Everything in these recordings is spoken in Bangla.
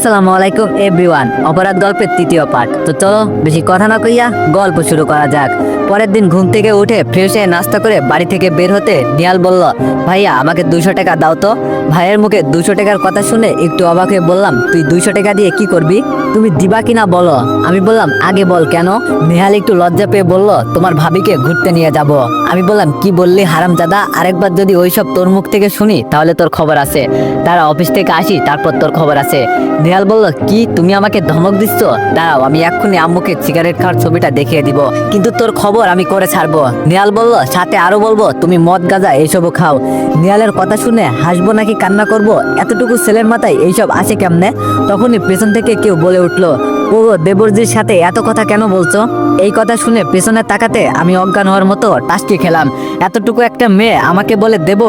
আসসালামু আলাইকুম এভরিওয়ান অপরাধ গল্পের তৃতীয় পার্ট তো চলো, বেশি কথা না কইয়া গল্প শুরু করা যাক। পরের দিন ঘুম থেকে উঠে ফ্রেশ হয়ে নাস্তা করে বাড়ি থেকে বের হতে নিয়াল বলল, ভাইয়া, আমাকে দুশো টাকা দাও তো। ভাইয়ের মুখে দুশো টাকার কথা শুনে একটু অবাক হয়ে বললাম, তুই টাকা দিয়ে কি করবি? তুমি দিবা কিনা বলো? আমি বললাম, আগে বল কেন? নেহাল একটু লজ্জা পেয়ে বলল, তোমার ভাবিকে ঘুরতে নিয়ে যাব। আমি বললাম, কি বললি হারাম দাদা আরেকবার যদি ওইসব তোর মুখ থেকে শুনি, তাহলে তোর খবর আছে। তারা অফিস থেকে আসি, তারপর তোর খবর আছে। নেহাল বলল, কি? তুমি আমাকে ধমক দিচ্ছ? দাঁড়াও, আমি এক্ষুনি আম্মুকে সিগারেট খাওয়ার ছবিটা দেখিয়ে দিব, কিন্তু তোর খবর আমি করে ছাড়বো। নেয়াল বলল, সাথে আরও বলব, তুমি মদ গাঁজা এইসবও খাও। নেয়ালের কথা শুনে হাসবো নাকি কান্না করব? এতটুকু ছেলের মাথায় এইসব আসে কেমনে? তখনই পেছন থেকে কেউ বলে উঠল ও দেবরজির সাথে এত কথা কেন বলছো? এই কথা শুনে পেছনে তাকাতে আমি অজ্ঞান হওয়ার মতো টাস্কি খেলাম। এতটুকু একটা মেয়ে আমাকে বলে দেব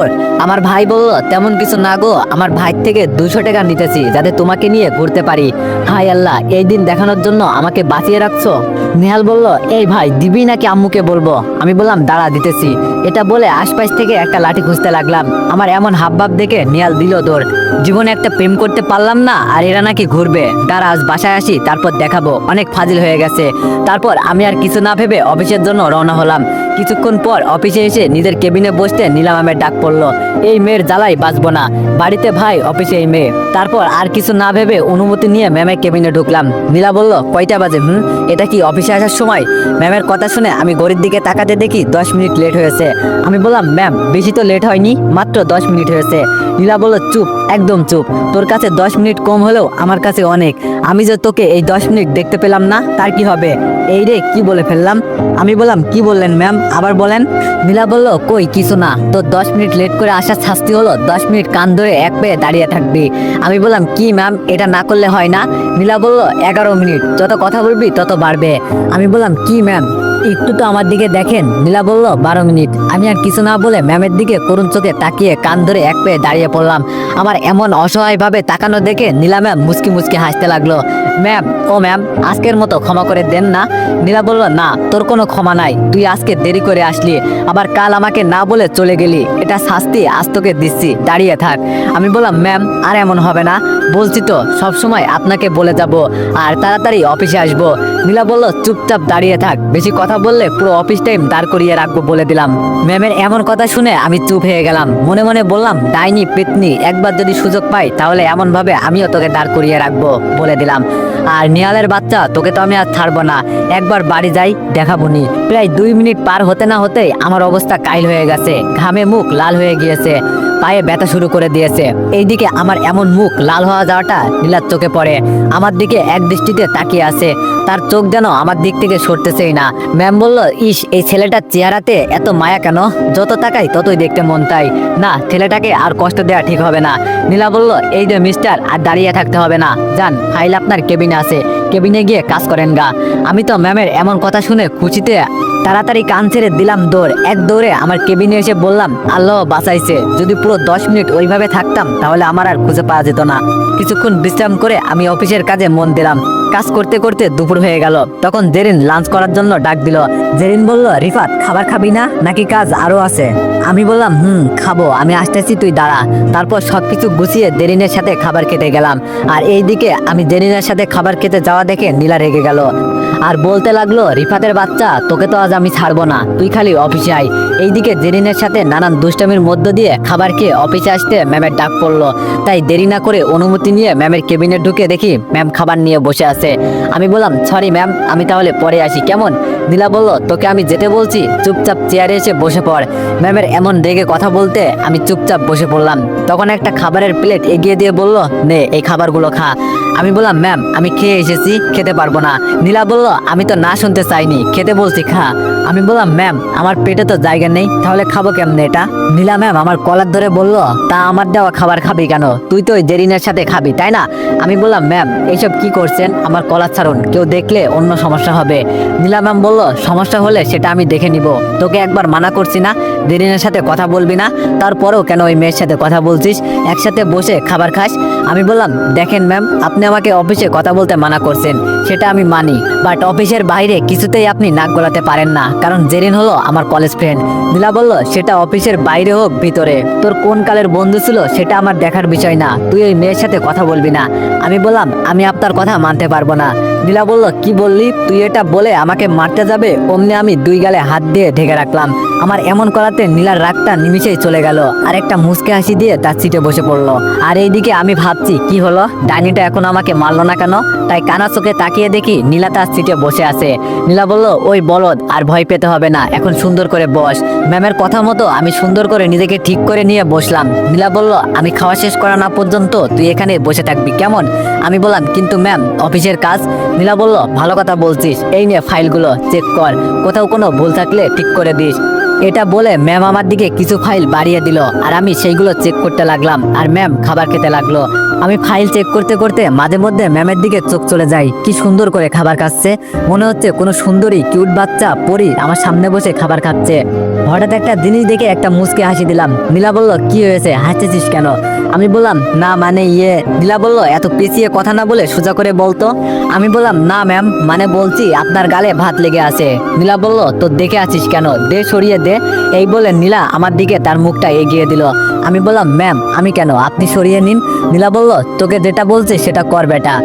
আমার ভাই বলল, তেমন কিছু না গো, আমার ভাই থেকে দুশো টাকা নিতেছি, যাতে তোমাকে নিয়ে ঘুরতে পারি। হাই আল্লাহ, এই দিন দেখানোর জন্য আমাকে বাঁচিয়ে রাখছো? নেহাল বলল, এই ভাই, দিবি নাকি আম্মুকে বলব? আমি বললাম, দাঁড়া, দিতেছি। এটা বলে আশপাশ থেকে একটা লাঠি খুঁজতে লাগলাম। আমার এমন হাবভাব দেখে নেহাল দিল দৌড়। জীবনে একটা প্রেম করতে পারলাম না, আর এরা নাকি ঘুরবে। দাঁড়া, আজ বাসায় আসি, তারপর দেখাবো। অনেক ফাজিল হয়ে গেছে। তারপর আমি আর কিছু না ভেবে অফিসের জন্য রওনা হলাম। কিছুক্ষণ পর অফিসে এসে নিজের কেবিনে বসতে নীলা ম্যামের ডাক পড়ল, এই মেয়ের জ্বালাই বাঁচবো না। বাড়িতে ভাই, অফিসে এই মেয়ে। তারপর আর কিছু না ভেবে অনুমতি নিয়ে ম্যামের কেবিনে ঢুকলাম। নীলা বলল, কয়টা বাজে, হুম? এটা কি অফিসে আসার সময় ম্যামের কথা শুনে আমি গড়ির দিকে তাকাতে দেখি দশ মিনিট লেট হয়েছে। আমি বললাম, ম্যাম, বেশি তো লেট হয়নি, মাত্র দশ মিনিট হয়েছে। নীলা বলল, চুপ, একদম চুপ। তোর কাছে দশ মিনিট কম হলেও আমার কাছে অনেক। আমি যে তোকে এই দশ মিনিট দেখতে পেলাম না, তার কি হবে? এই রে, কি বলে ফেললাম? আমি বললাম, কি বললেন, ম্যাম? আবার বলেন। মিলা বলল, কই, কিছু না। তো দশ মিনিট লেট করে আসার শাস্তি হলো, দশ মিনিট কান ধরে এক পেয়ে দাঁড়িয়ে থাকবি। আমি বললাম, কি, ম্যাম? এটা না করলে হয় না? মিলা বলল, এগারো মিনিট। যত কথা বলবি, তত বাড়বে। আমি বললাম, কি, ম্যাম? একটু তো আমার দিকে দেখেন। নীলা বলল, বারো মিনিট। আমি আর কিছু না বলে ম্যামের দিকে করুণ চোখে তাকিয়ে কান ধরে এক পেয়ে দাঁড়িয়ে পড়লাম। আমার এমন অসহায়ভাবে তাকানো দেখে নীলা ম্যাম মুচকি মুচকি হাসতে লাগল। ম্যাম, ও ম্যাম, আজকের মতো ক্ষমা করে দেন না? নীলা বলল, না, তোর কোনো ক্ষমা নাই। তুই আজকে দেরি করে আসলি। আবার কাল আমাকে না বলে চলে গেলি। এটা শাস্তি আজ তোকে দিচ্ছি। দাঁড়িয়ে থাক। আমি বললাম, ম্যাম, আর এমন হবে না। বলছি তো, সবসময় আপনাকে বলে যাব। আর তাড়াতাড়ি অফিসে আসব। নীলা বলল, চুপচাপ দাঁড়িয়ে থাক। বেশি কথা বললে পুরো অফিস টাইম দাঁড় করিয়ে রাখব বলে দিলাম। ম্যামের এমন কথা শুনে আমি চুপ হয়ে গেলাম। মনে মনে বললাম, ডাইনি, পেতনি, একবার যদি সুযোগ পাই, তাহলে এমন ভাবে আমিও তোকে দাঁড় করিয়ে রাখব বলে দিলাম। আর নিয়ালের বাচ্চা, তোকে তো আমি আর ছাড়বো না। একবার বাড়ি যাই, দেখাবো নি। প্রায় দুই মিনিট পার হতে না হতেই আমার অবস্থা কাইল হয়ে গেছে। ঘামে মুখ লাল হয়ে গিয়েছে। পায়ে ব্যথা শুরু করে দিয়েছে। এইদিকে আমার এমন মুখ লাল হওয়া যাওয়াটা নীলার চোখে পড়ে। আমার দিকে এক দৃষ্টিতে তাকিয়ে আছে। তার চোখ যেন আমার দিক থেকে সরতেছেই না। ম্যাম বলল, ইস, এই ছেলেটার চেহারাতে এত মায়া কেন? যত তাকাই ততই দেখতে মন তাই না, ছেলেটাকে আর কষ্ট দেওয়া ঠিক হবে না। নীলা বলল, এই যে মিস্টার, আর দাঁড়িয়ে থাকতে হবে না। যান, ফাইল আপনার কেবিনে আছে। কেবিনে গিয়ে কাজ করেন গা। আমি তো ম্যামের এমন কথা শুনে খুশিতে তাড়াতাড়ি কান ছেড়ে দিলাম দৌড়। এক দৌড়ে আমার কেবিনে এসে বললাম, আল্লাহ বাঁচাইছে। যদি পুরো দশ মিনিট ওইভাবে থাকতাম, তাহলে আমার আর খুঁজে পাওয়া যেত না। কিছুক্ষণ বিশ্রাম করে আমি অফিসের কাজে মন দিলাম। কাজ করতে করতে দুপুর হয়ে গেল। তখন জেরিন লাঞ্চ করার জন্য ডাক দিল। জেরিন বলল, রিফাত, খাবার খাবি না? নাকি কাজ আরও আছে? আমি বললাম, হুম, খাব। আমি আসতেছি, তুই দাঁড়া। তারপর সবকিছু গুছিয়ে জেরিনের সাথে খাবার খেতে গেলাম। আর এইদিকে আমি জেরিনের সাথে খাবার খেতে যাওয়া দেখে নীলা রেগে গেল। আর বলতে লাগল, রিফাতের বাচ্চা, তোকে তো আজ আমি ছাড়বো না। তুই খালি অফিসে আয়। এইদিকে জেরিনের সাথে নানান দুষ্টামির মধ্য দিয়ে খাবার খেয়ে অফিসে আসতে ম্যামের ডাক পড়ল। তাই দেরি না করে অনুমতি নিয়ে ম্যামের কেবিনে ঢুকে দেখি ম্যাম খাবার নিয়ে বসে আছে। আমি বললাম, সরি ম্যাম, আমি তাহলে পরে আসি, কেমন? নীলা বলল, তোকে আমি যেতে বলছি, চুপচাপ চেয়ারে এসে বসে পড়। ম্যামের এমন রেগে কথা বলতে আমি চুপচাপ বসে পড়লাম। তখন একটা খাবারের প্লেট এগিয়ে দিয়ে বলল, নে, এই খাবারগুলো খা। আমি বললাম, ম্যাম, আমি খেয়ে এসেছি, খেতে পারব না। নীলা বলল আমি তো না শুনতে চাইনি। খেতে বলছি, খা। আমি বললাম, ম্যাম, আমার পেটে তো জায়গা নেই, তাহলে খাব কেমনে এটা? নীলা ম্যাম আমার কলার ধরে বলল, তা আমার দেওয়া খাবার খাবি কেন? তুই তো ওই জেরিনের সাথে খাবি, তাই না? আমি বললাম, ম্যাম, এইসব কি করছেন? আমার কলার ছাড়ুন, কেউ দেখলে অন্য সমস্যা হবে। নীলা ম্যাম বলল, সমস্যা হলে সেটা আমি দেখে নিব। তোকে একবার মানা করছি না, জেরিনের সাথে কথা বলবি না, তারপরেও কেন ওই মেয়ের সাথে কথা বলছিস? একসাথে বসে খাবার খাস। আমি বললাম, দেখেন ম্যাম, আপনি আমাকে অফিসে কথা বলতে মানা করছেন। সেটা আমি মানি বাট অফিসের বাইরে কিছুতেই আপনি নাক গলাতে পারেন না। কারণ জেরিন হলো আমার কলেজ ফ্রেন্ড নীলা বলল, সেটা অফিসের বাইরে হোক ভিতরে। তোর কোন কালের বন্ধু ছিল সেটা আমার দেখার বিষয় না। তুই ওই মেয়ের সাথে কথা বলবি না। আমি বললাম, আমি আপনার কথা মানতে পারব না। নীলা বলল, কি বললি? তুই এটা বলে আমাকে মারতে যাবে? অমনি আমি দুই গালে হাত দিয়ে ঢেকে রাখলাম। আমার এমন করাতে নীলার রাগটা নিমিশেই চলে গেল। আর একটা মুসকে হাসি দিয়ে তার সিটে বসে পড়ল। আর এইদিকে আমি ভাবছি, কি হলো? ডাইনিটা এখন আমাকে মারলো না কেন? তাই কানা চোখে তাকিয়ে দেখি নীলা তার সিটে বসে আছে। নীলা বলল, ওই বলদ, আর ভয় পেতে হবে না, এখন সুন্দর করে বস। ম্যামের কথা মতো আমি সুন্দর করে নিজেকে ঠিক করে নিয়ে বসলাম। নীলা বলল, আমি খাওয়া শেষ করা না পর্যন্ত তুই এখানে বসে থাকবি, কেমন? আমি বললাম, কিন্তু ম্যাম, অফিসের কাজ? নীলা বলল, ভালো কথা বলছিস, এই নিয়ে ফাইলগুলো, চেক কর, কোথাও কোনো ভুল থাকলে ঠিক করে দিস। এটা বলে ম্যাম আমার দিকে কিছু ফাইল বাড়িয়ে দিল, আর আমি সেইগুলো চেক করতে লাগলাম, আর ম্যাম খাবার খেতে লাগল। আমি ফাইল চেক করতে করতে মাঝে মধ্যে ম্যামের দিকে চোখ চলে যায় কি সুন্দর করে খাবার খাচ্ছে। মনে হচ্ছে কোনো সুন্দরী কিউট বাচ্চা পরি আমার সামনে বসে খাবার খাচ্ছে। হঠাৎ একটা জিনিস দেখে একটা মুসকে হাসি দিলাম। নীলা বলল, কি হয়েছে? হাসতেছিস কেন? আমি বললাম, না মানে ইয়ে। নীলা বলল, এত পেঁচিয়ে কথা না বলে সোজা করে বলতো আমি বললাম, না ম্যাম মানে বলছি আপনার গালে ভাত লেগে আছে। নীলা বলল তো দেখে আছিস কেন? দে সরিয়ে দে। এই বলে নীলা আমার দিকে তার মুখটা এগিয়ে দিল। আমি বললাম, ম্যাম, আমি কেন? আপনি সরিয়ে নিন। নীলা বলল, তোকে যেটা বলছে সেটা কর, বেটা।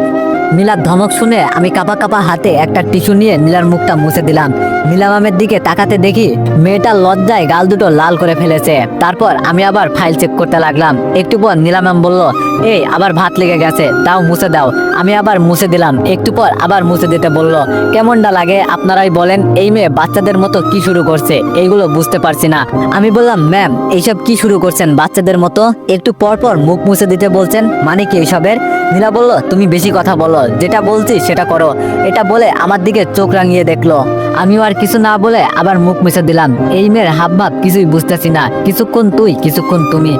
নীলার ধমক শুনে আমি কাপা কাপা হাতে একটা টিস্যু নিয়ে নীলার মুখটা মুছে দিলাম। নীলা ম্যামের দিকে তাকাতে দেখি মেয়েটা লজ্জায় গাল দুটো লাল করে ফেলেছে। তারপর আমি আবার ফাইল চেক করতে লাগলাম। একটু পর নীলা ম্যাম বলল, এই, আবার ভাত লেগে গেছে, তাও মুছে দাও। আমি আবার মুছে দিলাম। একটু পর আবার মুছে দিতে বলল, কেমনটা লাগে? আপনারাই বলেন, এই মেয়ে বাচ্চাদের মতো কি শুরু করছে? এইগুলো বুঝতে পারছি না। আমি বললাম, ম্যাম, এইসব কি শুরু করছেন বাচ্চাদের মতো? একটু পর পর মুখ মুছে দিতে বলছেন? মানে কি এইসবের? নীলা বলল, তুমি বেশি কথা বলো, যেটা বলছি সেটা করো। এটা বলে আমার দিকে চোখ রাঙিয়ে দেখল। আমিও আর কিছু না বলে আবার মুখ মুছে দিলাম। এই মেয়ের হাব ভাব কিছুই বুঝতেছি না। কিছুক্ষণ তুই, কিছুক্ষণ তুমি।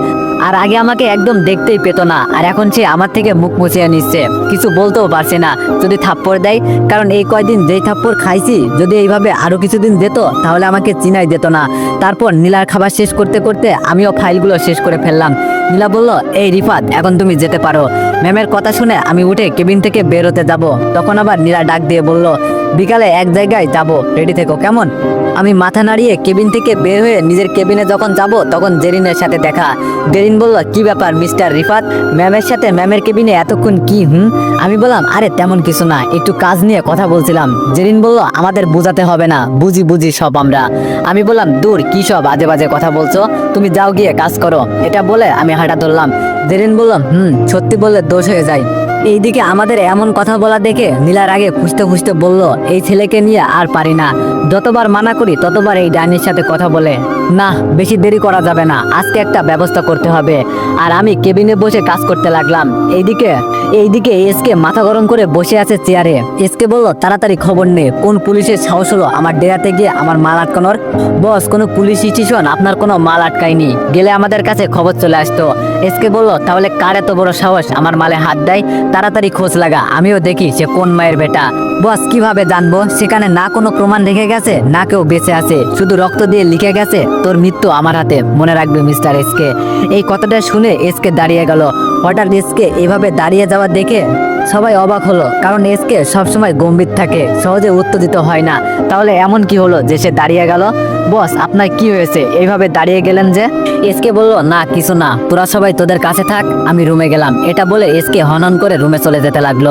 আর আগে আমাকে একদম দেখতেই পেতো না, আর এখন সে আমার থেকে মুখ মুছিয়ে নিচ্ছে। কিছু বলতেও পারছে না, যদি থাপ্পড় দেয়, কারণ এই কয়দিন যেই থাপ্পড় খাইছি, যদি এইভাবে আরও কিছুদিন যেত, তাহলে আমাকে চিনাই যেত না। তারপর নীলার খাবার শেষ করতে করতে আমিও ফাইলগুলো শেষ করে ফেললাম। নীলা বলল, এই রিফাত, এখন তুমি যেতে পারো। ম্যামের কথা শুনে আমি উঠে কেবিন থেকে বের হতে যাব। তখন আবার নীলা ডাক দিয়ে বলল, বিকালে এক জায়গায় যাব। রেডি থেকো, কেমন? আমি মাথা নাড়িয়ে কেবিন থেকে বের হয়ে নিজের কেবিনে যখন যাব, তখন জেরিনের সাথে দেখা। জেরিন বলল, কি ব্যাপার মিস্টার রিফাত? ম্যামের সাথে ম্যামের কেবিনে এতক্ষণ কি, হুম? আমি বললাম, আরে, তেমন কিছু না। একটু কাজ নিয়ে কথা বলছিলাম। জেরিন বলল, আমাদের বোঝাতে হবে না। বুঝি বুঝি সব আমরা। আমি বললাম, দূর, কি সব আজে বাজে কথা বলছো? তুমি যাও গিয়ে কাজ করো। এটা বলে আমি হাঁটা ধরলাম। জেরিন বললাম, হুম, সত্যি বললে দোষ হয়ে যায়। এইদিকে আমাদের এমন কথা বলা দেখে নীলার আগে খুঁজতে খুঁজতে বলল, এই ছেলেকে নিয়ে আর পারি না। যতবার মানা করি, ততবার এই ডাইনির সাথে কথা বলে। না, বেশি দেরি করা যাবে না। আজকে একটা ব্যবস্থা করতে হবে। আর আমি কেবিনে বসে কাজ করতে লাগলাম। এইদিকে এইদিকে এসকে মাথা গরম করে বসে আছে চেয়ারে। এসকে বলল, তাড়াতাড়ি খবর নে, কোন পুলিশের সাহস হলো আমার ডেরাতে গিয়ে আমার মাল আটকানোর? বস, কোনো পুলিশ স্টেশন, আপনার কোনো মাল আটকায়নি। গেলে আমাদের কাছে খবর চলে আসতো। এসকে বলল, তাহলে কার এত বড় সাহস? আমার মালে হাত দেয়, তাড়াতাড়ি খোঁজ লাগা, আমিও দেখি সে কোন মায়ের বেটা। বস, কীভাবে জানব? সেখানে না কোনো প্রমাণ রেখে গেছে, না কেউ বেঁচে আছে। শুধু রক্ত দিয়ে লিখে গেছে, তোর মৃত্যু আমার হাতে। মনে রাখবে মিস্টার এসকে। এই কথাটা শুনে এসকে দাঁড়িয়ে গেল। হঠাৎ এসকে এভাবে দাঁড়িয়ে যাওয়া দেখে সবাই অবাক হলো, কারণ এসকে সবসময় গম্ভীর থাকে, সহজে উত্তর দিতে হয় না। তাহলে এমন কি হলো যে সে দাঁড়িয়ে গেল? বস, আপনার কি হয়েছে? এইভাবে দাঁড়িয়ে গেলেন যে? এসকে বলল, না, কিছু না। তোরা সবাই তোদের কাছে থাক, আমি রুমে গেলাম। এটা বলে এসকে হনন করে রুমে চলে যেতে লাগল।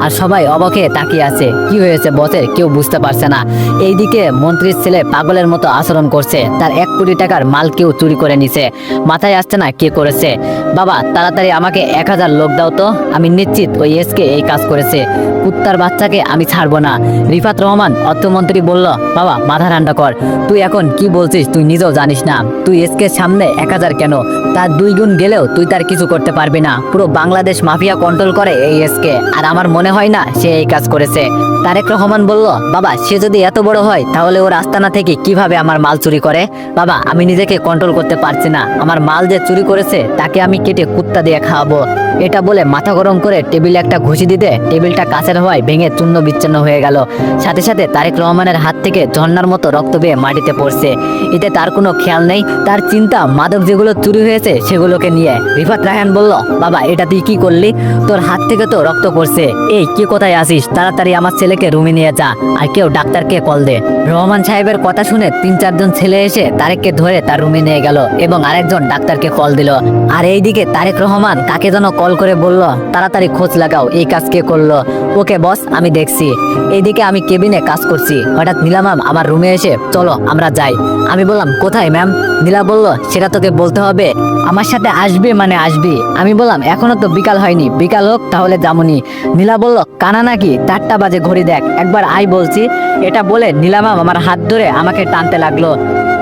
আর সবাই অবকে তাকিয়ে আছে। কি হয়েছে, বসে? কেউ বুঝতে পারছে না। এইদিকে মন্ত্রীর ছেলে পাগলের মতো আচরণ করছে। তার এক কোটি টাকার মাল কেউ চুরি করে নিছে। মাথায় আসছে না কে করেছে। বাবা, তাড়াতাড়ি আমাকে এক হাজার লোক দাও তো। আমি নিশ্চিত ওই এসকে এই কাজ করেছে। কুত্তার বাচ্চাকে আমি ছাড়বো না। রিফাত রহমান অর্থমন্ত্রী বলল, বাবা, মাথা ঠান্ডা কর। তুই এখন কি বলছিস তুই নিজেও জানিস না। তুই এসকে সামনে এক হাজার কেন? তার দুই গুণ গেলেও তুই তার কিছু করতে পারবি না। পুরো বাংলাদেশ মাফিয়া কন্ট্রোল করে এই এসকে আর আমার মনে হয় না সে এই কাজ করেছে। তারেক রহমান বলল, বাবা, সে যদি এত বড় হয়, তাহলে ওর আস্তানা থেকে কীভাবে আমার মাল চুরি করে? বাবা, আমি নিজেকে কন্ট্রোল করতে পারছি না। আমার মাল যে চুরি করেছে, তাকে আমি কেটে কুত্তা দিয়ে খাওয়াবো। এটা বলে মাথা গরম করে টেবিলে একটা ঘুষি দিতে টেবিলটা কাছের হওয়ায় ভেঙে চূর্ণ বিচ্ছিন্ন হয়ে গেল। সাথে সাথে তারেক রহমানের হাত থেকে ঝর্ণার মতো রক্ত বেয়ে মাটিতে পড়ছে। এতে তার কোনো খেয়াল নেই, তার চিন্তা, মাদক যেগুলো চুরি হয়েছে সেগুলোকে নিয়ে। রিফাত রায়হান বলল, বাবা, এটা তুই কি করলি? তোর হাত থেকে তো রক্ত পড়ছে। এই, কি কোথায় আসিস তাড়াতাড়ি আমার ছেলেকে রুমে নিয়ে যা, আর কেউ ডাক্তারকে কল দে। রহমান সাহেবের কথা শুনে তিন চারজন ছেলে এসে তারেককে ধরে তার রুমে নিয়ে গেল এবং আরেকজন ডাক্তারকে কল দিল। আর এইদিকে তারেক রহমান কাকে যেন কল করে বলল, তাড়াতাড়ি খোঁজ লাগাও, এই কাজ কে করল? ওকে, বস, আমি দেখছি। এইদিকে আমি কেবিনে কাজ করছি। হঠাৎ নীলা ম্যাম আমার রুমে এসে, চলো, আমরা যাই। আমি বললাম, কোথায় ম্যাম? নীলা বলল, সেটা তোকে বলতে হবে। আমার সাথে আসবে মানে আসবি। আমি বললাম, এখনও তো বিকাল হয়নি। বিকাল হোক, তাহলে যামুনি। নীলা বলল, কানা নাকি? চারটা বাজে ঘড়ি দেখ। একবার আই বলছি। এটা বলে নীলা ম্যাম আমার হাত ধরে আমাকে টানতে লাগল।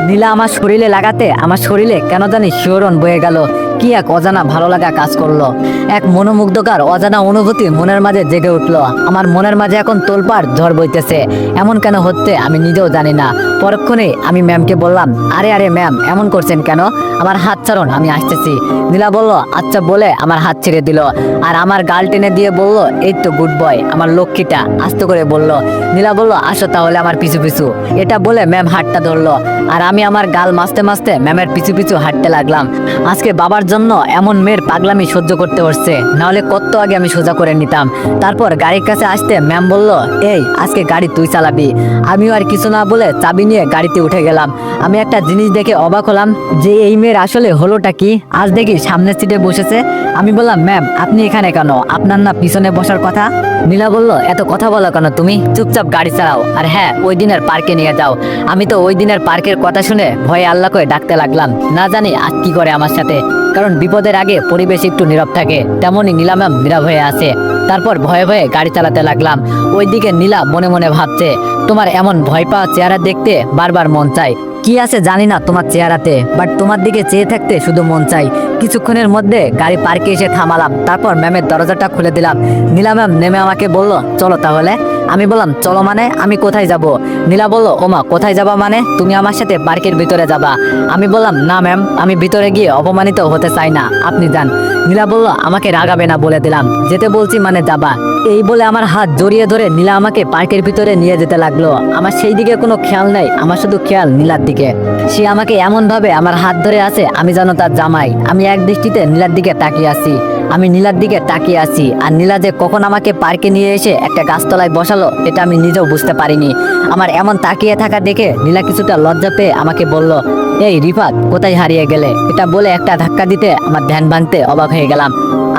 নীলা আমার শরীরে লাগাতে, আমার শরীরে কেন জানি শিহরণ বয়ে গেল। কি এক অজানা ভালো লাগা কাজ করল। এক মনোমুগ্ধকার, অজানা অনুভূতি মনের মাঝে জেগে উঠল। আমার মনের মাঝে এখন তোলপাড় ঝড় বইতেছে। এমন কেন হচ্ছে আমি নিজেও জানি না। পরক্ষণে আমি ম্যামকে বললাম, আরে আরে, ম্যাম, এমন করছেন কেন? আমার হাত ছাড়ুন, আমি আসতেছি। নীলা বলল আচ্ছা বলে আমার হাত ছেড়ে দিল। আর আমার গাল টেনে দিয়ে বলল, এই তো গুড বয় আমার লক্ষ্মীটা। আস্তে করে বলল, নীলা বলল, আসো তাহলে আমার পিছু পিছু। এটা বলে ম্যাম হাতটা ধরলো। আর আমি আমার গাল মাসতে মাসতে ম্যামের পিছু পিছু হাঁটতে লাগলাম। আজকে বাবার জন্য এমন মেয়ের পাগলামি সহ্য করতে হচ্ছে নাহলে কত আগে আমি সোজা করে নিতাম। তারপর গাড়ির কাছে আসতে ম্যাম বলল, এই, আজকে গাড়ি তুই চালাবি। আমিও আর কিছু না বলে চাবি নিয়ে গাড়িতে উঠে গেলাম। আমি একটা জিনিস দেখে অবাক হলাম যে এই মেয়ের আসলে হলোটা কি? আজ দেখি সামনের সিটে বসেছে। আমি বললাম, ম্যাম, আপনি এখানে কেন? আপনার না পিছনে বসার কথা? নীলা বলল, এত কথা বলো কেন তুমি? চুপচাপ গাড়ি চালাও। আর হ্যাঁ ওই দিনের পার্কে নিয়ে যাও। আমি তো ওই দিনের পার্কের কথা শুনে ভয়ে আল্লাহ করে ডাকতে লাগলাম। না জানি আজ কি করে আমার সাথে। কারণ বিপদের আগে পরিবেশ একটু নীরব থাকে। তেমনই নীলা নীরব হয়ে আছে। তারপর ভয়ে ভয়ে গাড়ি চালাতে লাগলাম। ওইদিকে নীলা মনে মনে ভাবছে, তোমার এমন ভয় পাওয়া চেহারা দেখতে বারবার মন চায়। কি আছে জানি না তোমার চেহারাতে বাট তোমার দিকে চেয়ে থাকতে শুধু মন চাই। কিছুক্ষণের মধ্যে গাড়ি পার্কে এসে থামালাম। তারপর ম্যামের দরজাটা খুলে দিলাম। নীলা ম্যাম নেমে আমাকে বলল, চলো তাহলে। আমি বললাম, চলো মানে আমি কোথায় যাব? নীলা বলল, ওমা, কোথায় যাবা মানে? তুমি আমার সাথে পার্কের ভিতরে যাবা। আমি বললাম, না, ম্যাম, আমি ভিতরে গিয়ে অপমানিত হতে চাই না, আপনি যান। নীলা বলল, আমাকে রাগাবে না বলে দিলাম, যেতে বলছি মানে যাবা। এই বলে আমার হাত জড়িয়ে ধরে নীলা আমাকে পার্কের ভিতরে নিয়ে যেতে লাগল। আমার সেই দিকে কোনো খেয়াল নেই, আমার শুধু খেয়াল নীলার দিকে। সে আমাকে এমন ভাবে আমার হাত ধরে আছে, আমি জানো তার জামাই। আমি এক দৃষ্টিতে নীলার দিকে তাকিয়ে আছি। আমি নীলার দিকে তাকিয়ে আছি, আর নীলা যে কখন আমাকে পার্কে নিয়ে এসে একটা গাছতলায় বসালো, এটা আমি নিজেও বুঝতে পারিনি। আমার এমন তাকিয়ে থাকা দেখে নীলা কিছুটা লজ্জা পেয়ে আমাকে বলল, এই রিফাত, কোথায় হারিয়ে গেলে? এটা বলে একটা ধাক্কা দিতে আমার ধ্যান ভাঙতে অবাক হয়ে গেলাম।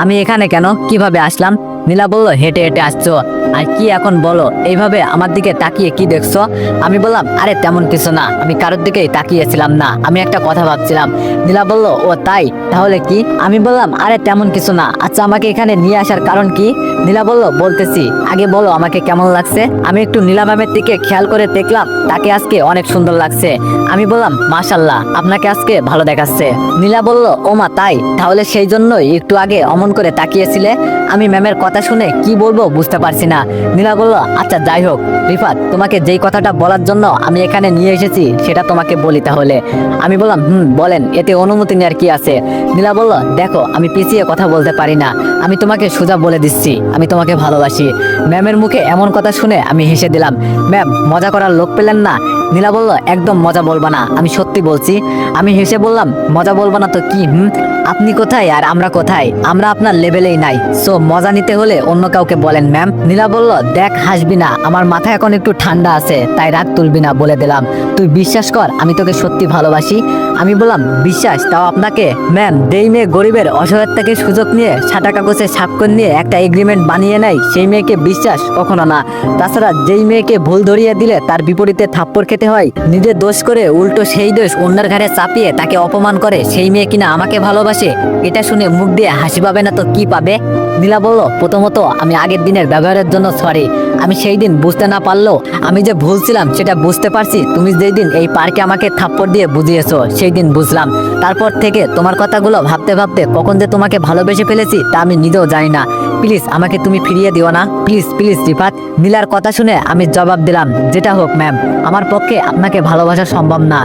আমি এখানে কেন? কীভাবে আসলাম? নীলা বলল, হেঁটে হেঁটে আসছো। আর কি এখন বলো? এইভাবে আমার দিকে তাকিয়ে কি দেখছ? আমি বললাম, আরে তেমন কিছু না। আমি কারোর দিকেই তাকিয়েছিলাম না। আমি একটা কথা ভাবছিলাম। নীলা বলল, ও, তাই? তাহলে কি? আমি বললাম, আরে তেমন কিছু না। আচ্ছা আমাকে এখানে নিয়ে আসার কারণ কি? নীলা বলল, বলতেছি, আগে বলো আমাকে কেমন লাগছে? আমি একটু নীলা ম্যামের দিকে খেয়াল করে দেখলাম, তাকে আজকে অনেক সুন্দর লাগছে। আমি বললাম মাশাল্লাহ আপনাকে আজকে ভালো দেখাচ্ছে। নীলা বলল, ও মা, তাই? তাহলে সেই জন্যই একটু আগে অমন করে তাকিয়েছিলে? আমি ম্যামের কথা শুনে কি বলব বুঝতে পারছি না। নীলা বলল আচ্ছা যাই হোক, রিফাত, তোমাকে যেই কথাটা বলার জন্য আমি এখানে নিয়ে এসেছি, সেটা তোমাকে বলি তাহলে। আমি বললাম, হুম, বলেন, এতে অনুমতি নেওয়ার কি আছে? নীলা বলল, দেখো, আমি পিছিয়ে কথা বলতে পারি না। আমি তোমাকে সোজা বলে দিচ্ছি। আমি তোমাকে ভালোবাসি। ম্যামের মুখে এমন কথা শুনে আমি হেসে দিলাম, ম্যাম, মজা করার লোক পেলেন না। নীলা বলল, একদম মজা বলবা না, আমি সত্যি বলছি। আমি হেসে বললাম, মজা বলবা না তো কি, হুম? আপনি কোথায় আর আমরা কোথায়? আমরা আপনার লেভেলেই নাই। সো মজা নিতে হলে অন্য কাউকে বলেন, ম্যাম। নীলা বলল, দেখ, হাসবি না। আমার মাথা এখন একটু ঠান্ডা আছে, তাই রাগ তুলবি না বলে দিলাম। তুই বিশ্বাস কর, আমি তোকে সত্যি ভালোবাসি। আমি বললাম, বিশ্বাস? তাও আপনাকে? ম্যাম, যেই মেয়ে গরিবের অসহায় থেকে সুযোগ নিয়ে সাটা কাগজে স্বাক্ষর নিয়ে একটা এগ্রিমেন্ট বানিয়ে নেয়, সেই মেয়েকে বিশ্বাস কখনো না। তাছাড়া যেই মেয়েকে ভুল ধরিয়ে দিলে, তার বিপরীতে থাপ্পড় খেতে হয়। নিজের দোষ করে উল্টো সেই দোষ অন্যের ঘাড়ে চাপিয়ে তাকে অপমান করে, সেই মেয়ে কিনা আমাকে ভালোবাসে। এটা শুনে মুখ দিয়ে হাসি পাবে না তো কি পাবে? নীলা বলল, প্রথমত আমি আগের দিনের ব্যবহারের জন্য সরি আমি সেই দিন বুঝতে না পারলেও আমি যে ভুল ছিলাম সেটা বুঝতে পারছি। তুমি যেই দিন এই পার্কে আমাকে থাপ্পড় দিয়ে বুঝিয়েছো, সেই দিন বুঝলাম। তারপর থেকে তোমার কথাগুলো ভাবতে ভাবতে কখন যে তোমাকে ভালোবেসে ফেলেছি তা আমি নিজেও জানি না। প্লিজ আমাকে তুমি ফিরিয়ে দিও না। প্লিজ প্লিজ রিফাত, নীলার কথা শুনে আমি জবাব দিলাম, যেটা হোক ম্যাম আমার পক্ষে আপনাকে ভালোবাসা সম্ভব না।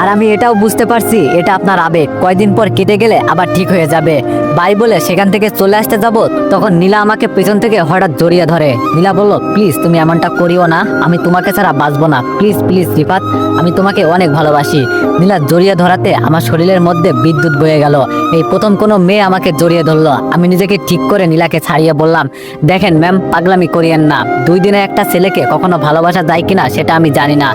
আর আমি এটাও বুঝতে পারছি, এটা আপনার আবেগ। কয়দিন পর কেটে গেলে আবার ঠিক হয়ে যাবে। বাই বলে সেখান থেকে চলে আসতে যাব তখন নীলা আমাকে পেছন থেকে হঠাৎ জড়িয়ে ধরে। নীলা বলল, প্লিজ, তুমি এমনটা করিও না। আমি তোমাকে ছাড়া বাঁচবো না। প্লিজ প্লিজ, রিফাত, আমি তোমাকে অনেক ভালোবাসি। নীলা জড়িয়ে ধরাতে আমার শরীরের মধ্যে বিদ্যুৎ বয়ে গেল। এই প্রথম কোনো মেয়ে আমাকে জড়িয়ে ধরলো। আমি নিজেকে ঠিক করে নীলাকে ছাড়িয়ে বললাম, দেখেন ম্যাম, পাগলামি করিয়েন না। দুই দিনে একটা ছেলেকে কখনো ভালোবাসা যায় কিনা সেটা আমি জানি না।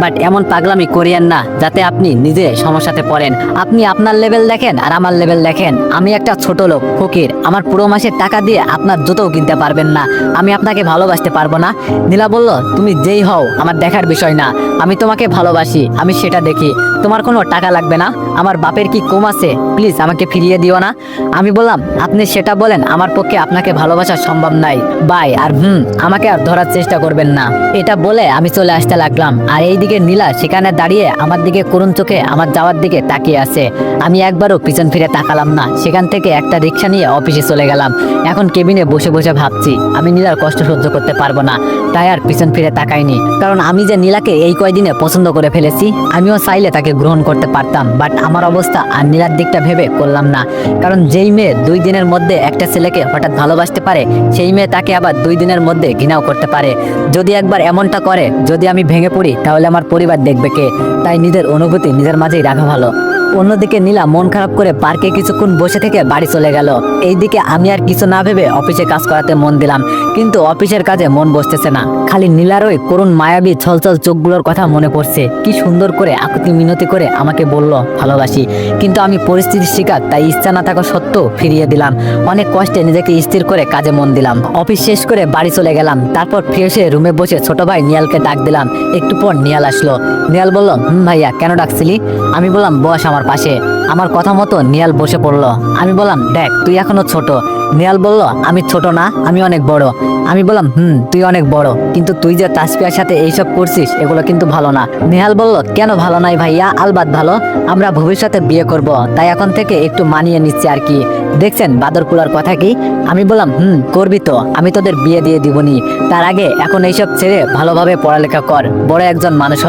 বাট এমন পাগলামি করিয়েন না, যাতে আপনি নিজে সমস্যাতে পড়েন। আপনি আপনার লেভেল দেখেন আর আমার লেভেল দেখেন। আমি একটা ছোট লোক, ফকির। আমার পুরো মাসের টাকা দিয়ে আপনার জুতোও কিনতে পারবেন না। আমি আপনাকে ভালোবাসতে পারব না। নীলা বলল, তুমি যেই হও, আমার দেখার বিষয় না। আমি তোমাকে ভালোবাসি। আমি সেটা দেখি। তোমার কোনো টাকা লাগবে না? আমার বাপের কি কম আছে? প্লিজ আমাকে ফিরিয়ে দিও না। আমি বললাম, আপনি সেটা বলেন, আমার পক্ষে আপনাকে ভালোবাসা সম্ভব নাই। বাই, আর হুম, আমাকে আর ধরার চেষ্টা করবেন না। এটা বলে আমি চলে আসতে লাগলাম। আর এইদিকে নীলা সেখানে দাঁড়িয়ে আমার দিকে করুণ চোখে আমার যাওয়ার দিকে তাকিয়ে আছে। আমি একবারও পিছন ফিরে তাকালাম না। সেখান থেকে একটা রিক্সা নিয়ে অফিসে চলে গেলাম। এখন কেবিনে বসে বসে ভাবছি, আমি নীলার কষ্ট সহ্য করতে পারব না। তাই আর পিছন ফিরে তাকাইনি। কারণ আমি যে নীলাকে এই কয়দিনে পছন্দ করে ফেলেছি, আমিও চাইলে তাকে গ্রহণ করতে পারতাম। বাট আমার অবস্থা আর নীলার দিকটা ভেবে করলাম না। কারণ যেই মেয়ে দুই দিনের মধ্যে একটা ছেলেকে হঠাৎ ভালোবাসতে পারে, সেই মেয়ে তাকে আবার দুই দিনের মধ্যে ঘৃণাও করতে পারে। যদি একবার এমনটা করে, যদি আমি ভেঙে পড়ি, তাহলে আমার পরিবার দেখবে কে? তাই নিজের অনুভূতি নিজের মাঝেই রাখা ভালো। অন্যদিকে নীলা মন খারাপ করে পার্কে কিছুক্ষণ বসে থেকে বাড়ি চলে গেল। এইদিকে আমি আর কিছু না ভেবে অফিসে কাজ করাতে মন দিলাম, কিন্তু অফিসের কাজে মন বসতেছে না। খালি নীলার ওই করুণ মায়াবী ছলছল চোখগুলোর কথা মনে পড়ছে। কি সুন্দর করে আকুতি মিনতি করে আমাকে বলল, ভালোবাসি। কিন্তু আমি পরিস্থিতির শিকার, তাই ইচ্ছা না থাকা সত্ত্বেও ফিরিয়ে দিলাম। অনেক কষ্টে নিজেকে স্থির করে কাজে মন দিলাম। অফিস শেষ করে বাড়ি চলে গেলাম। তারপর ফ্রেশে রুমে বসে ছোট ভাই নিয়ালকে ডাক দিলাম। একটু পর নিয়াল আসলো। নিয়াল বলল, হুম ভাইয়া, কেন ডাকছিলি? আমি বললাম, বস, আমার পাশে। আমার কথা মতো নিয়াল বসে পড়ল। আমি বললাম, দেখ, তুই এখনও ছোট। নিয়াল বলল, আমি ছোট না, আমি অনেক বড়। আমি বললাম, হুম, তুই অনেক বড়। কিন্তু তুই যে তাসপিয়ার সাথে এইসব করছিস, এগুলো কিন্তু ভালো না। নেহাল বলল, কেন ভালো নাই ভাইয়া? আলবাত ভালো। আমরা ভবিষ্যতে বিয়ে করব। তাই এখন থেকে একটু মানিয়ে নিচ্ছি আর কি। দেখছেন বাদর কুলার কথা কি? আমি বললাম, হুম, করবি তো। আমি তোদের বিয়ে দিয়ে দিবনি। তার আগে এখন এইসব ছেড়ে ভালোভাবে পড়ালেখা কর। বড় একজন মানুষ হ।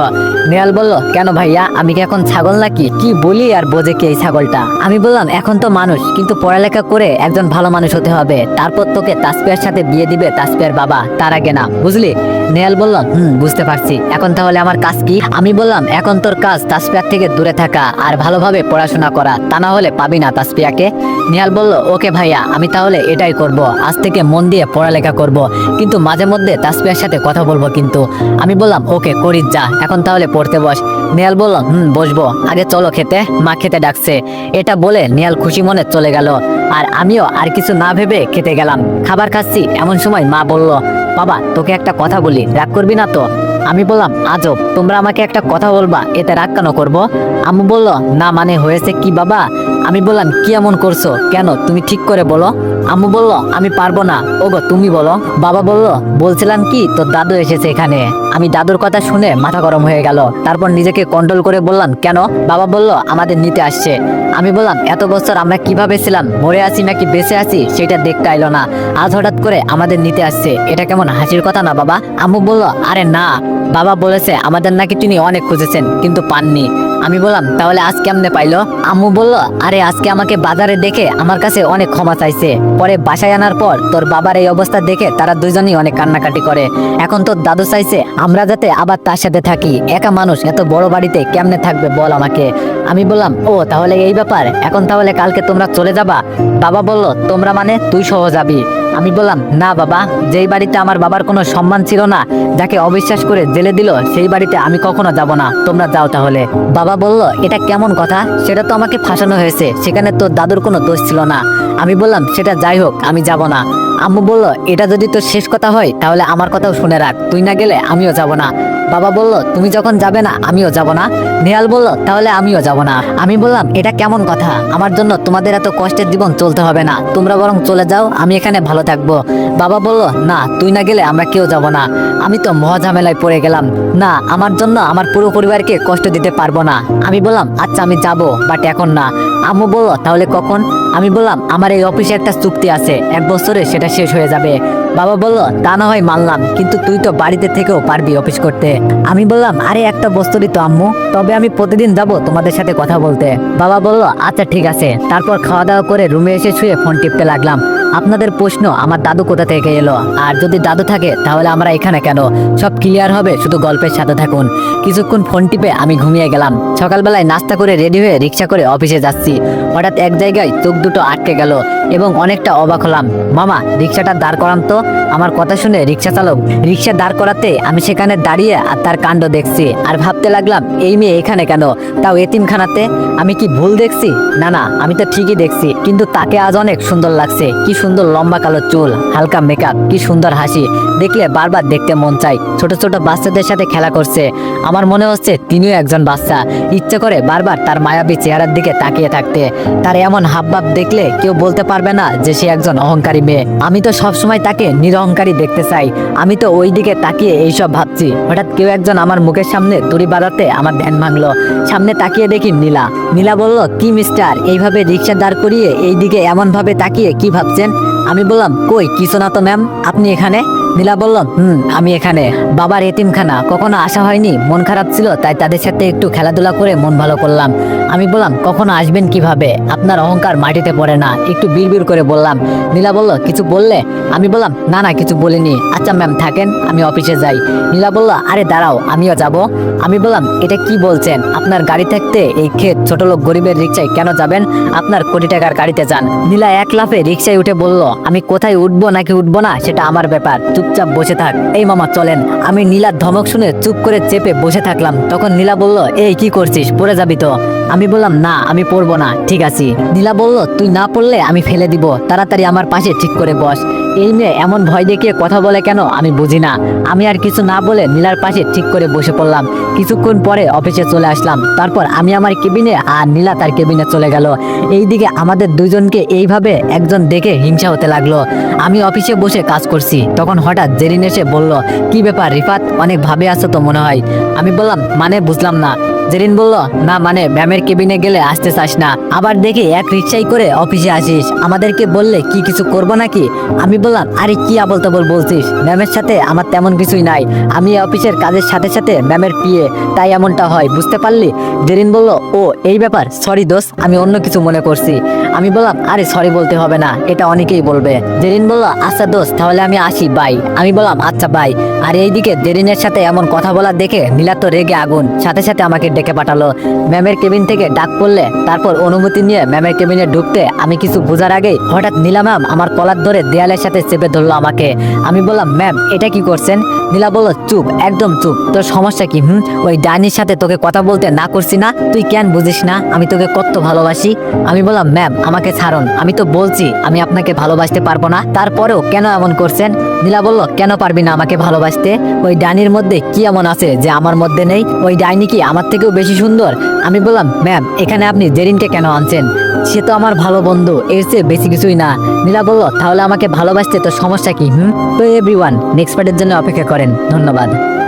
নেহাল বলল, কেন ভাইয়া? আমি কি এখন ছাগল নাকি? কি বলি? আর বোঝে কি এই ছাগলটা? আমি বললাম, এখন তো মানুষ, কিন্তু পড়ালেখা করে একজন ভালো মানুষ হতে হবে। তারপর তোকে তাসপিয়ার সাথে বিয়ে দিবে তাসপিয়ার বাবা, তার আগে না। বুঝলি? নেয়াল বললাম হুম, বুঝতে পারছি। এখন তাহলে আমার কাজ কি? আমি বললাম, এখন তোর কাজ তাসপিয়ার থেকে দূরে থাকা, আর ভালোভাবে পড়াশোনা করা। তা না হলে পাবি না তাসপিয়াকে। নিহাল বলল, ওকে ভাইয়া, আমি তাহলে এটাই করব। আজ থেকে মন দিয়ে পড়ালেখা করব। কিন্তু মাঝে মধ্যে তাসপিয়ার সাথে কথা বলব কিন্তু। আমি বললাম, ওকে, করিস যা, এখন তাহলে পড়তে বস। নিহাল বলল, হুম, বসবো। আগে চলো খেতে, মা খেতে ডাকছে। এটা বলে নিহাল খুশি মনে চলে গেল। আর আমিও আর কিছু না ভেবে খেতে গেলাম। খাবার খাচ্ছি, এমন সময় মা বলল, বাবা, তোকে একটা কথা বলি, রাগ করবি না তো? আমি বললাম, আজব, তোমরা আমাকে একটা কথা বলবা, এতে রাগ কেন করব? আম্মু বলল, না মানে হয়েছে কি বাবা? আমি বললাম, কি এমন করছ? কেন? তুমি ঠিক করে বলো। আম্মু বলল, আমি পারব না। ওগো, তুমি বলো। বাবা বলল, বলছিলাম কি, তোর দাদু এসেছে এখানে। আমি দাদুর কথা শুনে মাথা গরম হয়ে গেল। তারপর নিজেকে কন্ট্রোল করে বললাম, কেন? বাবা বলল, আমাদের নিতে আসছে। আমি বললাম, এত বছর আমরা কীভাবে ছিলাম? মরে আছি নাকি বেঁচে আছি সেটা দেখতে আইলো না। আজ হঠাৎ করে আমাদের নিতে আসছে। এটা কেমন হাসির কথা না বাবা? আম্মু বলল, আরে না। বাবা বলেছে, আমাদের নাকি তিনি অনেক খুঁজেছেন, কিন্তু পাননি। আমি বললাম, তাহলে আজ কেমনে পাইলো? আম্মু বলল, আরে, আজকে আমাকে বাজারে দেখে আমার কাছে অনেক ক্ষমা চাইছে। পরে বাসায় আনার পর তোর বাবার এই অবস্থা দেখে তারা দুইজনই অনেক কান্নাকাটি করে। এখন তোর দাদু চাইছে আমরা যাতে আবার তার সাথে থাকি। একা মানুষ, এত বড় বাড়িতে কেমনে থাকবে বল আমাকে? আমি বললাম, ও, তাহলে এই ব্যাপার। এখন তাহলে কালকে তোমরা চলে যাবা? বাবা বলল, তোমরা মানে তুই সহ যাবি। আমি বললাম, না বাবা, যেই বাড়িতে আমার বাবার কোনো সম্মান ছিল না, যাকে অবিশ্বাস করে জেলে দিল, সেই বাড়িতে আমি কখনো যাব না। তোমরা যাও তাহলে। বাবা বলল, এটা কেমন কথা? সেটা তো আমাকে ফাঁসানো হয়েছে। সেখানে তোর দাদুর কোনো দোষ ছিল না। আমি বললাম, সেটা যাই হোক, আমি যাব না। আম্মু বলল, এটা যদি তোর শেষ কথা হয়, তাহলে আমার কথাও শুনে রাখ। তুই না গেলে আমিও যাব না। বাবা বলল, তুমি যখন যাবে না, আমিও যাব না। নেহাল বলল, তাহলে আমিও যাব না। আমি বললাম, এটা কেমন কথা? আমার জন্য তোমাদের এত কষ্টের জীবন চলতে হবে না। তোমরা বরং চলে যাও, আমি এখানে ভালো থাকব। বাবা বলল, না, তুই না গেলে আমরা কেউ যাব না। আমি তো মহা ঝামেলায় পড়ে গেলাম। না, আমার জন্য আমার পুরো পরিবারকে কষ্ট দিতে পারব না। আমি বললাম আচ্ছা আমি যাব বাট এখন না। আম্মু বলল, তাহলে কখন? আমি বললাম, আমার এই অফিসে একটা চুক্তি আছে, এক বছরে সেটা শেষ হয়ে যাবে। বাবা বলল, তা না হয় মানলাম, কিন্তু তুই তো বাড়িতে থেকেও পারবি অফিস করতে। আমি বললাম, আরে, একটা বছরই তো আম্মু, তবে আমি প্রতিদিন যাব তোমাদের সাথে কথা বলতে। বাবা বলল আচ্ছা ঠিক আছে। তারপর খাওয়া দাওয়া করে রুমে এসে শুয়ে ফোন টিপতে লাগলাম। আপনাদের প্রশ্ন আমার দাদু কোথা থেকে এলো? আর যদি দাদু থাকে, তাহলে আমরা এখানে কেন? সব ক্লিয়ার হবে, শুধু গল্পের সাথে থাকুন। কিছুক্ষণ ফোন টিপে আমি ঘুমিয়ে গেলাম। সকালবেলায় নাস্তা করে রেডি হয়ে রিক্সা করে অফিসে যাচ্ছি। হঠাৎ এক জায়গায় চোখ দুটো আটকে গেল। এবং অনেকটা অবাক হলাম। মামা রিক্সাটা দাঁড় করান তো। আমার কথা শুনে রিক্সা চালক রিক্সা দাঁড় করাতে আমি সেখানে দাঁড়িয়ে আর তার কাণ্ড দেখছি আর ভাবতে লাগলাম, এই মেয়ে এখানে কেন? তাও এতিমখানাতে আমি কি ভুল দেখছি? না না, আমি তো ঠিকই দেখছি, কিন্তু তাকে আজ অনেক সুন্দর লাগছে। কি সুন্দর লম্বা কালো চুল, হালকা মেকআপ, কি সুন্দর হাসি। দেখলে বারবার দেখতে মন চাই ছোট ছোট বাচ্চাদের সাথে খেলা করছে। আমার মনে হচ্ছে তিনিও একজন বাচ্চা। ইচ্ছে করে বারবার তার মায়াবী চেহারার দিকে তাকিয়ে থাকতে। তার এমন হাবভাব দেখলে কেউ বলতে পারবে না যে সে একজন অহংকারী মেয়ে। আমি তো সবসময় তাকে নিরহংকারী দেখতে চাই। আমি তো ওই দিকে তাকিয়ে এইসব ভাবছি। হঠাৎ কেউ একজন আমার মুখের সামনে তুড়ি বাড়াতে আমার ধ্যান ভাঙলো। সামনে তাকিয়ে দেখি নীলা। নীলা বলল, কি মিস্টার, এইভাবে রিক্সা দাঁড় করিয়ে এই দিকে এমন ভাবে তাকিয়ে কি ভাবছেন? আমি বললাম, কই, কিছু না তো, ম্যাম। আপনি এখানে? নীলা বলল, হুম, আমি এখানে। বাবার এতিমখানা। কখনো আসা হয়নি। মন খারাপ ছিল, তাই তাদের সাথে একটু খেলাধুলা করে মন ভালো করলাম। আমি বললাম, কখনো আসবেন কীভাবে? আপনার অহংকার মাটিতে পড়ে না। একটু বিড়বিড় করে বললাম। নীলা বলল, কিছু বললে? আমি বললাম, না না, কিছু বলিনি। আচ্ছা ম্যাম, থাকেন, আমি অফিসে যাই। নীলা বলল, আরে, দাঁড়াও, আমিও যাব। আমি বললাম, এটা কি বলছেন? আপনার গাড়ি থাকতে এই ক্ষেত ছোট লোক গরিবের রিক্সায় কেন যাবেন? আপনার কোটি টাকার গাড়িতে যান। নীলা এক লাফে রিক্সায় উঠে বলল, আমি কোথায় উঠবো নাকি উঠবো না, সেটা আমার ব্যাপার। চুপচাপ বসে থাক। এই মামা, চলেন। আমি নীলার ধমক শুনে চুপ করে চেপে বসে থাকলাম। তখন নীলা বলল, এই, কি করছিস? পড়ে যাবি তো? আমি বললাম, না, আমি পড়ব না। ঠিক আছি। নীলা বলল, তুই না পড়লে আমি ফেলে দিব। তাড়াতাড়ি আমার পাশে ঠিক করে বস। এই মেয়ে এমন ভয় দেখিয়ে কথা বলে কেন? আমি বুঝি না। আমি আর কিছু না বলে নীলার পাশে ঠিক করে বসে পড়লাম। কিছুক্ষণ পরে অফিসে চলে আসলাম। তারপর আমি আমার কেবিনে আর নীলা তার কেবিনে চলে গেল। এইদিকে আমাদের দুজনকে এইভাবে একজন দেখে হিংসা হতে লাগল। আমি অফিসে বসে কাজ করছি। তখন হঠাৎ জেরিন এসে বলল, কি ব্যাপার রিফাত? অনেক ভাবে আছো তো মনে হয়? আমি বললাম মানে বুঝলাম না। জেরিন বলল, না মানে ম্যামের কেবিনে গেলে আসতে চাস না। আবার দেখি এক রিক্সাই করে অফিসে আসিস। আমাদেরকে বললে কি কিছু করব নাকি? আমি বললাম, আরে, কি আবল তাবল বলছিস? ম্যামের সাথে আমার তেমন কিছুই নাই। আমি অফিসের কাজের সাথে সাথে ম্যামের পিয়ে, তাই এমনটা হয়। বুঝতে পারলি? জেরিন বলল, ও, এই ব্যাপার, সরি দোষ আমি অন্য কিছু মনে করছি। আমি বললাম, আরে, সরি বলতে হবে না, এটা অনেকেই বলবে। জেরিন বলল আচ্ছা দোষ তাহলে আমি আসি, বাই। আমি বললাম আচ্ছা বাই। আর এইদিকে জেরিনের সাথে এমন কথা বলা দেখে নীলা তো রেগে আগুন। সাথে সাথে আমাকে ডেকে পাঠালো। ম্যামের কেবিন থেকে ডাক পড়লে তারপর অনুমতি নিয়ে ম্যামের কেবিনে ঢুকতে আমি কিছু বোঝার আগেই হঠাৎ নীলা ম্যাম আমার কলার ধরে দেয়ালের সাথে চেপে ধরলো আমাকে। আমি বললাম, ম্যাম, এটা কি করছেন? নীলা বলল, চুপ, একদম চুপ। তোর সমস্যা কি, হুম? ওই ডাইনির সাথে তোকে কথা বলতে না করছি না? তুই কেন বুঝিস না? আমি তোকে কত ভালোবাসি। আমি বললাম, ম্যাম, আমাকে ছাড়ুন। আমি তো বলছি, আমি আপনাকে ভালোবাসতে পারব না। তারপরেও কেন এমন করছেন? নীলা বলল, কেন পারবি না আমাকে ভালোবাসতে? ওই ডাইনির মধ্যে কি এমন আছে যে আমার মধ্যে নেই? ওই ডাইনি কি আমার থেকেও বেশি সুন্দর? আমি বললাম, ম্যাম, এখানে আপনি জেরিনকে কেন আনছেন? সে তো আমার ভালো বন্ধু, এর চেয়ে বেশি কিছুই না। নীলা বলল, তাহলে আমাকে ভালোবাসতে তো সমস্যা কি, হুম? তো এভরিওয়ান নেক্সট পার্টের জন্য অপেক্ষা করেন। ধন্যবাদ।